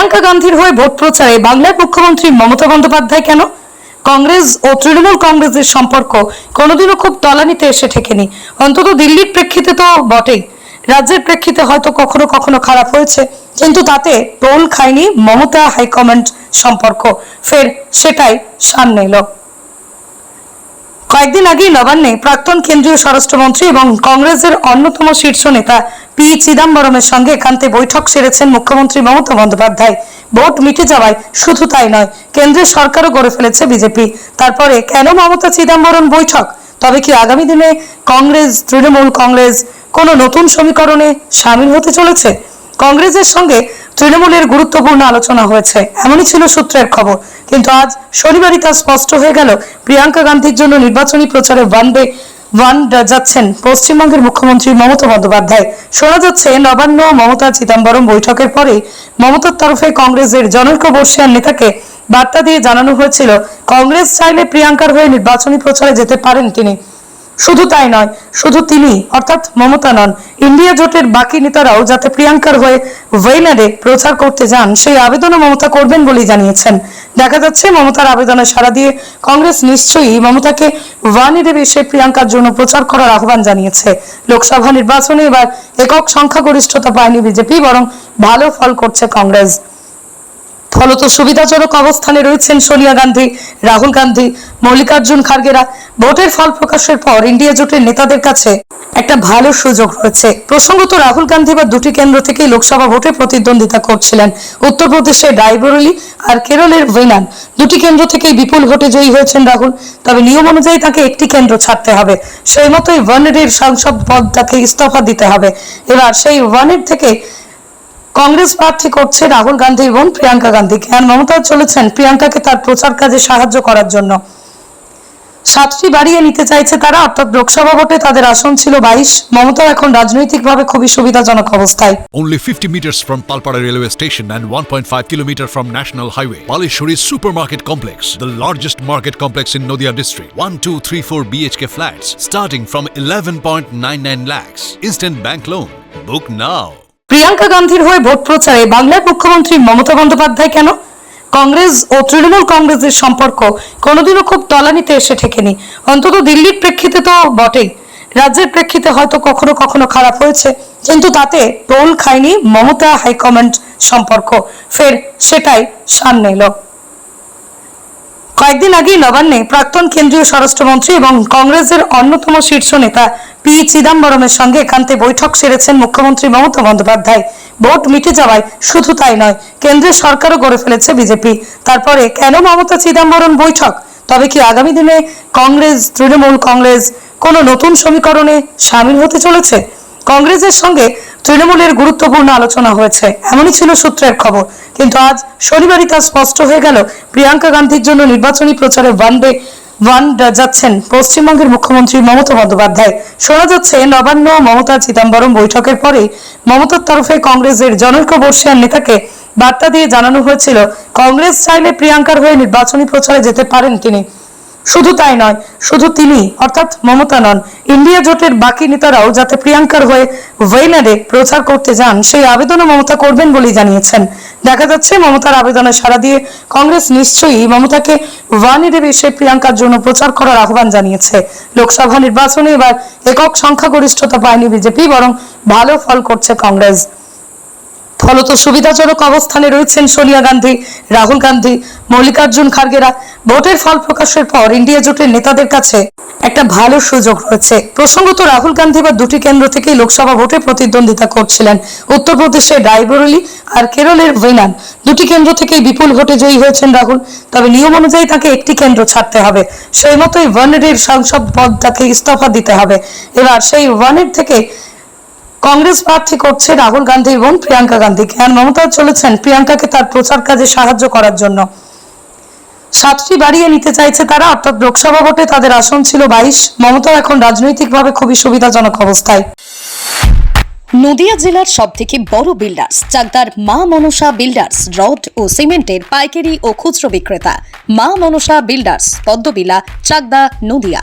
প্রিয়াঙ্কা গান্ধীর হয়ে ভোট প্রচারে বাংলার মুখ্যমন্ত্রী মমতা বন্দ্যোপাধ্যায় কেন? কংগ্রেস ও তৃণমূল কংগ্রেসের সম্পর্ক কোনোদিনও খুব তলানিতে এসে ঠেকেনি। অন্তত দিল্লির প্রেক্ষিতে তো বটেই। রাজ্যের প্রেক্ষিতে হয়তো কখনো কখনো খারাপ হয়েছে। কিন্তু তাতে টোল খায়নি মমতা হাইকমান্ড সম্পর্ক। ফের সেটাই সামনে এলো। কয়েকদিন আগেই নবান্নে প্রাক্তন কেন্দ্রীয় স্বরাষ্ট্রমন্ত্রী এবং কংগ্রেসের অন্যতম শীর্ষ নেতা পি চিদম্বরমের সঙ্গে একান্তে বৈঠক সেরেছেন মুখ্যমন্ত্রী মমতা বন্দ্যোপাধ্যায়। ভোট মিটে যাওয়ায় শুধু তাই নয়, কেন্দ্রের সরকারও গড়ে ফেলেছে বিজেপি। তারপরে কেন মমতা চিদাম্বরম বৈঠক? তবে কি আগামী দিনে কংগ্রেস, তৃণমূল কংগ্রেস কোনো নতুন সমীকরণে সামিল হতে চলেছে? কংগ্রেসের সঙ্গে তৃণমূলের গুরুত্বপূর্ণ আলোচনা হয়েছে। এমনই ছিল সূত্রের খবর। কিন্তু আজ শনিবারই তা স্পষ্ট হয়ে গেল। প্রিয়াঙ্কা গান্ধীর জন্য নির্বাচনী প্রচারে ওয়ান ডে ওয়ান যাচ্ছেন পশ্চিমবঙ্গের মুখ্যমন্ত্রী মমতা বন্দ্যোপাধ্যায়। শোনা যাচ্ছে, নবান্ন মমতা চিদম্বরম বৈঠকের পরে মমতার তরফে কংগ্রেসের জনৈক বর্ষিয়ান নেতাকে বার্তা দিয়ে জানানো হয়েছিল, কংগ্রেস চাইলে প্রিয়াঙ্কার হয়ে নির্বাচনী প্রচারে যেতে পারেন তিনি। শুধু তাই নয়, শুধু তিনি, অর্থাৎ মমতা নন, ইন্ডিয়া জোটের বাকি নেতারাও যাতে প্রিয়াঙ্কার হয়ে ওয়েনারে প্রচার করতে যান, সেই আবেদনও মমতা করবেন বলেই জানিয়েছেন। দেখা যাচ্ছে মমতার আবেদনে সাড়া দিয়ে কংগ্রেস নিশ্চয়ই মমতাকে ওয়ানিরে এসে প্রিয়াঙ্কার জন্য প্রচার করার আহ্বান জানিয়েছে। লোকসভা নির্বাচনে এবার একক সংখ্যাগরিষ্ঠতা পায়নি বিজেপি, বরং ভালো ফল করছে কংগ্রেস। ফলত সুবিধাজনক অবস্থানে রয়েছেন সোনিয়া গান্ধী, রাহুল গান্ধী, মল্লিকার্জুন খার্গেরা। ভোটের ফল প্রকাশের পর ইন্ডিয়া জোটের নেতাদের কাছে একটা ভালো সুযোগ রয়েছে। প্রসঙ্গত রাহুল গান্ধী বা দুটি কেন্দ্র থেকেই লোকসভা ভোটে প্রতিদ্বন্দ্বিতা করছিলেন। উত্তরপ্রদেশের রায়বরেলি আর কেরলের ওয়েনান দুটি কেন্দ্র থেকেই বিপুল ভোটে জয়ী হয়েছেন রাহুল। তবে নিয়ম অনুযায়ী তাকে একটি কেন্দ্র ছাড়তে হবে। সেই মতোই ওয়ানের সাংসদ পদ তাকে ইস্তফা দিতে হবে। এবার সেই ওয়ানের থেকে কংগ্রেস প্রার্থী করছে রাহুল গান্ধী এবং প্রিয়াঙ্কা গান্ধীকে আর মমতা চলেছেন প্রিয়াঙ্কাকে তার প্রচার কাজে সাহায্য করার জন্য সাতটি বাড়িয়ে নিতে চাইছে তারা অর্থাৎ লোকসভা ভোটে তাদের আসন ছিল বাইশ মমতা এখন রাজনৈতিকভাবে খুবই সুবিধাজনক অবস্থায় Only 50 meters from Palpara railway station and 1.5 kilometer from National Highway. Palishuri Supermarket Complex, the largest market complex in Noida district. 1, 2, 3, 4 BHK flats starting from 11.99 lakhs. Instant bank loan. Book now. Priyanka গান্ধীর হয়ে vote প্রচারে বাংলার মুখ্যমন্ত্রী মমতা বন্দ্যোপাধ্যায় কেন? কংগ্রেস ও তৃণমূল কংগ্রেসের সম্পর্ক কোনোদিনও খুব তলানিতে এসে ঠেকেনি। অন্তত দিল্লির প্রেক্ষিতে তো বটেই। রাজ্যের প্রেক্ষিতে হয়তো কখনো কখনো খারাপ হয়েছে। কিন্তু তাতে টোল খায়নি মমতা হাইকমান্ড সম্পর্ক। ফের সেটাই সামনে এলো। কয়েকদিন আগেই নবান্নে প্রাক্তন কেন্দ্রীয় স্বরাষ্ট্রমন্ত্রী এবং কংগ্রেসের অন্যতম শীর্ষ নেতা পি চিদম্বরমের সঙ্গে একান্তে বৈঠক সেরেছেন মুখ্যমন্ত্রী মমতা বন্দ্যোপাধ্যায়। ভোট মিটে যাওয়ায় শুধু তাই নয়, কেন্দ্রের সরকারও গড়ে ফেলেছে বিজেপি। তারপরে কেন মমতা চিদম্বরম বৈঠক? তবে কি আগামী দিনে কংগ্রেস, তৃণমূল কংগ্রেস কোনো নতুন সমীকরণে সামিল হতে চলেছে? কংগ্রেসের সঙ্গে তৃণমূলের গুরুত্বপূর্ণ আলোচনা হয়েছে। এমনই ছিল সূত্রের খবর। কিন্তু আজ শনিবারই তা স্পষ্ট হয়ে গেল। প্রিয়াঙ্কা গান্ধীর জন্য নির্বাচনী প্রচারে ওয়ান ডে ওয়ান যাচ্ছেন পশ্চিমবঙ্গের মুখ্যমন্ত্রী মমতা বন্দ্যোপাধ্যায়। শোনা যাচ্ছে, নবান্ন মমতা চিদম্বরম বৈঠকের পরে মমতার তরফে কংগ্রেসের জনৈক বর্ষিয়ান নেতাকে বার্তা দিয়ে জানানো হয়েছিল, কংগ্রেস চাইলে প্রিয়াঙ্কার হয়ে নির্বাচনী প্রচারে যেতে পারেন তিনি। শুধু তাই নয়, শুধু তিনি, অর্থাৎ মমতা নন, ইন্ডিয়া জোটের বাকি নেতারাও যাতে প্রিয়াঙ্কার হয়ে ওয়েনারে প্রচার করতে যান, সেই আবেদনও মমতা করবেন বলেই জানিয়েছেন। দেখা যাচ্ছে মমতার আবেদনে সাড়া দিয়ে কংগ্রেস নিশ্চয়ই মমতাকে ওয়ানিরে এসে প্রিয়াঙ্কার জন্য প্রচার করার আহ্বান জানিয়েছে। লোকসভা নির্বাচনে এবার একক সংখ্যাগরিষ্ঠতা পায়নি বিজেপি, বরং ভালো ফল করছে কংগ্রেস। ফলত সুবিধাজনক অবস্থানে রয়েছেন সোনিয়া গান্ধী, রাহুল গান্ধী, মল্লিকার্জুন খার্গেরা। ভোটের ফল প্রকাশের পর ইন্ডিয়া জোটের নেতাদের কাছে একটা ভালো সুযোগ রয়েছে। প্রসঙ্গত রাহুল গান্ধী বা দুটি কেন্দ্র থেকেই লোকসভা ভোটে প্রতিদ্বন্দ্বিতা করছিলেন। উত্তরপ্রদেশের রায়বরেলি আর কেরলের ওয়েনান দুটি কেন্দ্র থেকেই বিপুল ভোটে জয়ী হয়েছেন রাহুল। তবে নিয়ম অনুযায়ী তাকে একটি কেন্দ্র ছাড়তে হবে। সেই মতোই ওয়ানের সাংসদ পদ তাকে ইস্তফা দিতে হবে। এবার সেই ওয়ানের থেকে কংগ্রেস প্রার্থী করছে রাহুল গান্ধী এবং প্রিয়াঙ্কা গান্ধীকে আর মমতা চলেছেন। প্রিয়াঙ্কাকে তার প্রচার কাজে সাহায্য করার জন্য। সাতটি বাড়িয়ে নিতে চাইছে তারা, অর্থাৎ লোকসভা ভোটে তাদের আসন ছিল বাইশ। মমতা এখন রাজনৈতিকভাবে খুবই সুবিধাজনক অবস্থায়। নদিয়া জেলার সব থেকে বড় বিল্ডার্স চাকদার মা মনসা বিল্ডার্স রড ও সিমেন্টের পাইকারি ও খুচরো বিক্রেতা। মা মনসা বিল্ডার্স পদ্মবিলা, চাকদা, নদিয়া।